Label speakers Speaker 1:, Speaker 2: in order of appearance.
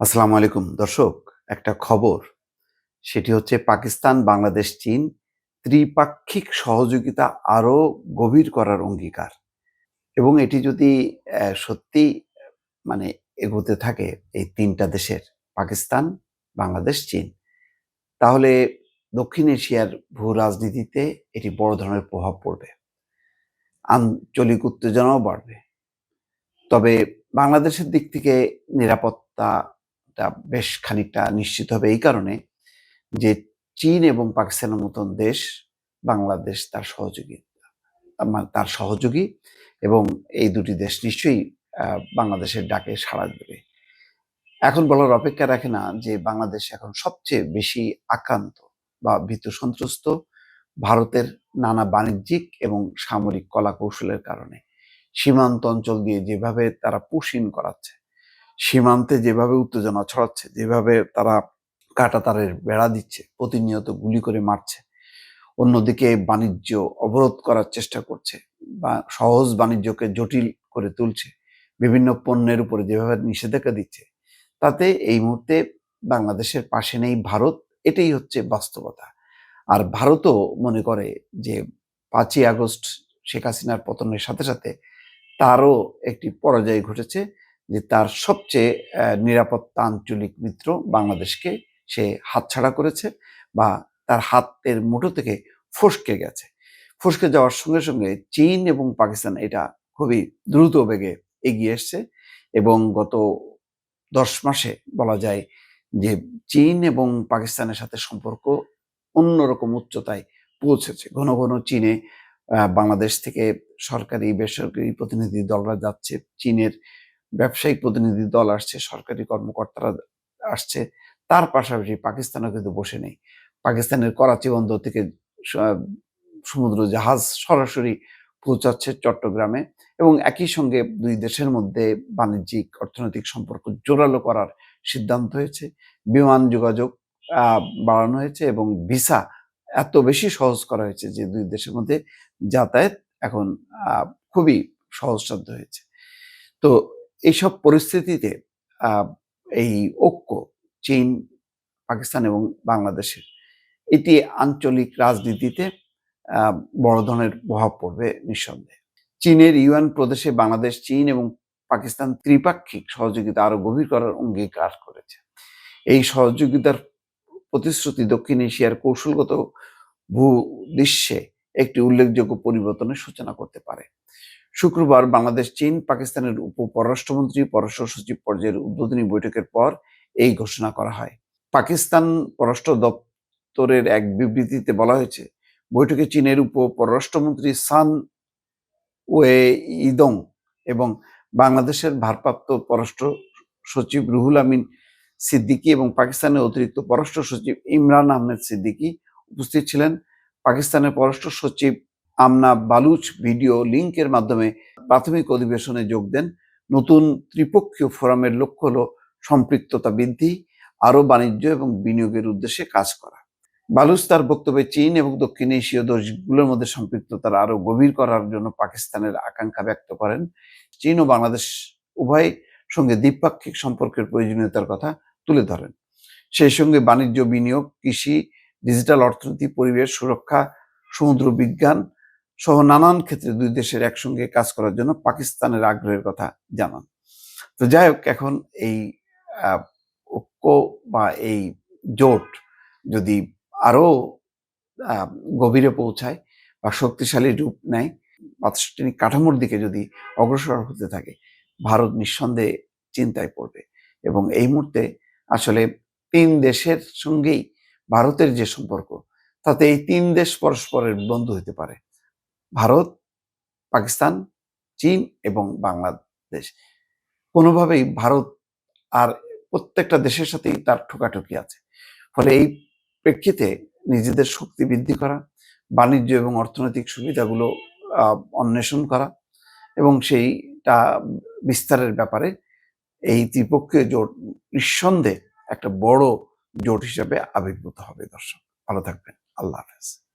Speaker 1: আসসালামু আলাইকুম। দর্শক, একটা খবর। সেটি হচ্ছে পাকিস্তান, বাংলাদেশ, চীন ত্রিপাক্ষিক সহযোগিতা আরও গভীর করার অঙ্গীকার। এবং এটি যদি সত্যি মানে এগোতে থাকে এই তিনটা দেশের, পাকিস্তান, বাংলাদেশ, চীন, তাহলে দক্ষিণ এশিয়ার ভূ রাজনীতিতে এটি বড় ধরনের প্রভাব পড়বে। আঞ্চলিক উত্তেজনাও বাড়বে। তবে বাংলাদেশের দিক থেকে নিরাপত্তাটা বেশ খানিকটা নিশ্চিত হবে এই কারণে যে চীন এবং পাকিস্তানের মতন দেশ বাংলাদেশ তার সহযোগী তার সহযোগী এবং এই দুটি দেশ নিশ্চয়ই বাংলাদেশের ডাকে সাড়া দেবে। এখন বলার অপেক্ষা রাখে না যে বাংলাদেশ এখন সবচেয়ে বেশি আক্রান্ত বা ভীত সন্ত্রস্ত ভারতের নানা বাণিজ্যিক এবং সামরিক কলা কৌশলের কারণে। সীমান্ত অঞ্চল দিয়ে যেভাবে তারা পুশিন করাচ্ছে সীমান্তে যেভাবে উত্তেজনা ছড়াচ্ছে, যেভাবে তারা কাটাতারের বেড়া দিচ্ছে, প্রতিনিয়ত গুলি করে মারছে, অন্যদিকে বাণিজ্য অবরোধ করার চেষ্টা করছে বা সহজ বাণিজ্যকে জটিল করে তুলছে, বিভিন্ন পণ্যের উপরে যেভাবে নিষেধাজ্ঞা দিচ্ছে, তাতে এই মুহূর্তে বাংলাদেশের পাশে নেই ভারত, এটাই হচ্ছে বাস্তবতা। আর ভারতও মনে করে যে পাঁচই আগস্ট শেখ হাসিনার পতনের সাথে সাথে তারও একটি পরাজয় ঘটেছে যে তার সবচেয়ে নিরাপত্তা আঞ্চলিক মিত্র বাংলাদেশকে সে হাতছাড়া করেছে বা তার হাতের মুঠো থেকে ফসকে গেছে। ফসকে যাওয়ার সঙ্গে সঙ্গে চীন এবং পাকিস্তান এটা খুবই দ্রুত বেগে এগিয়ে এসছে এবং গত দশ মাসে বলা যায় যে চীন এবং পাকিস্তানের সাথে সম্পর্ক অন্যরকম উচ্চতায় পৌঁছেছে। ঘন ঘন চীনে বাংলাদেশ থেকে সরকারি, বেসরকারি প্রতিনিধি দলরা যাচ্ছে। চীনের ব্যবসায়িক প্রতিনিধি দল আসছে, সরকারি কর্মকর্তারা আসছে। তার পাশাপাশি পাকিস্তানও কিন্তু বসে নেই। পাকিস্তানের করাচি বন্দর থেকে সমুদ্র জাহাজ সরাসরি পৌঁছাচ্ছে চট্টগ্রামে এবং একই সঙ্গে দুই দেশের মধ্যে বাণিজ্যিক, অর্থনৈতিক সম্পর্ক জোরালো করার সিদ্ধান্ত হয়েছে। বিমান যোগাযোগ বাড়ানো হয়েছে এবং ভিসা এত বেশি সহজ করা হয়েছে যে দুই দেশের মধ্যে যাতায়াত এখন খুবই সহজসাধ্য হয়েছে। তো এইসব পরিস্থিতিতে এই ঐক্য চীন, পাকিস্তান এবং বাংলাদেশের, এটি আঞ্চলিক রাজনীতিতে বড় ধরনের প্রভাব পড়বে নিঃসন্দেহে। চীনের ইউয়ান প্রদেশে বাংলাদেশ, চীন এবং পাকিস্তান ত্রিপাক্ষিক সহযোগিতা আরও গভীর করার অঙ্গীকার করেছে। এই সহযোগিতার প্রতিশ্রুতি দক্ষিণ এশিয়ার কৌশলগত ভূদৃশ্যে একটি উল্লেখযোগ্য পরিবর্তনের সূচনা করতে পারে। শুক্রবার বাংলাদেশ, চীন, পাকিস্তানের উপ পররাষ্ট্রমন্ত্রী পররাষ্ট্র সচিব পর্যায়ের উদ্বোধনী বৈঠকের পর এই ঘোষণা করা হয়। পাকিস্তান পররাষ্ট্র দপ্তরের এক বিবৃতিতে বলা হয়েছে, বৈঠকে চীনের উপ পররাষ্ট্রমন্ত্রী সান ওয়ে ইদং এবং বাংলাদেশের ভারপ্রাপ্ত পররাষ্ট্র সচিব রুহুল আমিন সিদ্দিকী এবং পাকিস্তানের অতিরিক্ত পররাষ্ট্র সচিব ইমরান আহমেদ সিদ্দিকী উপস্থিত ছিলেন। পাকিস্তানের পররাষ্ট্র সচিব আমনা বালুচ ভিডিও লিংকের মাধ্যমে প্রাথমিক অধিবেশনে যোগ দেন। নতুন ত্রিপক্ষীয় ফোরামের লক্ষ্য হল সম্পৃক্ততা বৃদ্ধি, আরও বাণিজ্য এবং বিনিয়োগের উদ্দেশ্যে কাজ করা। বালুচ তার বক্তব্যে চীন এবং দক্ষিণ এশীয় দেশগুলোর মধ্যে সম্পৃক্ততার আরও গভীর করার জন্য পাকিস্তানের আকাঙ্ক্ষা ব্যক্ত করেন। চীন ও বাংলাদেশ উভয় সঙ্গে দ্বিপাক্ষিক সম্পর্কের প্রয়োজনীয়তার কথা তুলে ধরেন। সেই সঙ্গে বাণিজ্য, বিনিয়োগ, কৃষি ডিজিটাল অর্থনীতি পরিবেশ সুরক্ষা সমুদ্র বিজ্ঞান সহ নানান ক্ষেত্রে দুই দেশের একসঙ্গে কাজ করার জন্য পাকিস্তানের আগ্রহের কথা জানান। তো যাই হোক এখন এই ঐক্য বা এই জোট যদি আরও আহ, গভীরে পৌঁছায় বা শক্তিশালী রূপ নেয় প্রাতিষ্ঠানিক কাঠামোর দিকে যদি অগ্রসর হতে থাকে ভারত নিঃসন্দেহে চিন্তায় পড়বে। এবং এই মুহূর্তে আসলে তিন দেশের সঙ্গেই ভারতের যে সম্পর্ক, তাতে এই তিন দেশ পরস্পরের বন্ধু হতে পারে। ভারত, পাকিস্তান, চীন এবং বাংলাদেশ। কোনোভাবেই ভারত আর প্রত্যেকটা দেশের সাথেই তার ঠোকাঠুকি আছে। ফলে এই প্রেক্ষিতে নিজেদের শক্তি বৃদ্ধি করা, বাণিজ্য এবং অর্থনৈতিক সুবিধাগুলো অন্বেষণ করা এবং সেইটা বিস্তারের ব্যাপারে এই ত্রিপক্ষীয় জোট নিঃসন্দেহে একটা বড় জোট হিসাবে আবির্ভূত হবে দর্শক। ভালো থাকবেন। আল্লাহ হাফেজ।